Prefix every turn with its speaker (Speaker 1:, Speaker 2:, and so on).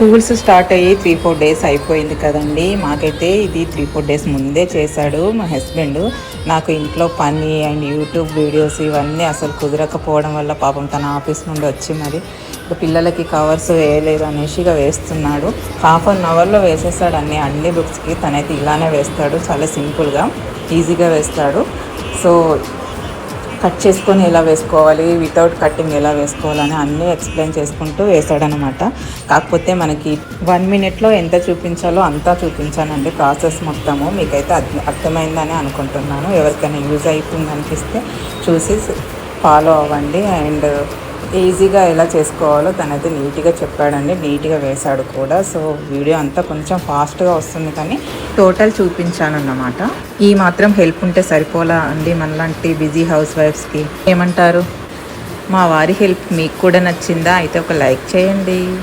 Speaker 1: Schools start అయ్యి three four days అయిపోయింది కదండి. మాకైతే ఇది త్రీ ఫోర్ డేస్ ముందే చేశాడు మా హస్బెండ్. నాకు ఇంట్లో పని అండ్ యూట్యూబ్ వీడియోస్ ఇవన్నీ అసలు కుదరకపోవడం వల్ల పాపం తన ఆఫీస్ నుండి వచ్చి మరి పిల్లలకి కవర్స్ వేయలేదు అనేసి ఇక వేస్తున్నాడు. హాఫ్ అన్ అవర్లో వేసేస్తాడు అన్ని అన్ని బుక్స్కి. తనైతే ఇలానే వేస్తాడు. చాలా సింపుల్గా ఈజీగా వేస్తాడు. సో కట్ చేసుకొని ఎలా వేసుకోవాలి వితౌట్ కట్టింగ్ ఎలా వేసుకోవాలని అన్నీ ఎక్స్ప్లెయిన్ చేసుకుంటూ వేసాడనమాట కాకపోతే మనకి వన్ మినిట్లో ఎంత చూపించాలో అంతా చూపించానండి ప్రాసెస్ మొత్తము. మీకైతే అర్థమైందని అనుకుంటున్నాను. ఎవరికైనా యూజ్ అవుతుంది అనిపిస్తే చూసి ఫాలో అవ్వండి. అండ్ ఈజీగా ఎలా చేసుకోవాలో తనైతే నీట్గా చెప్పాడండి. నీట్గా వేశాడు కూడా. సో వీడియో అంతా కొంచెం ఫాస్ట్గా వస్తుంది కానీ టోటల్ చూపించానన్నమాట. ఈ మాత్రం హెల్ప్ ఉంటే సరిపోలా అండి మనలాంటి బిజీ హౌస్ వైఫ్స్కి. ఏమంటారు? మా వారి హెల్ప్ మీకు కూడా నచ్చిందా? అయితే ఒక లైక్ చేయండి.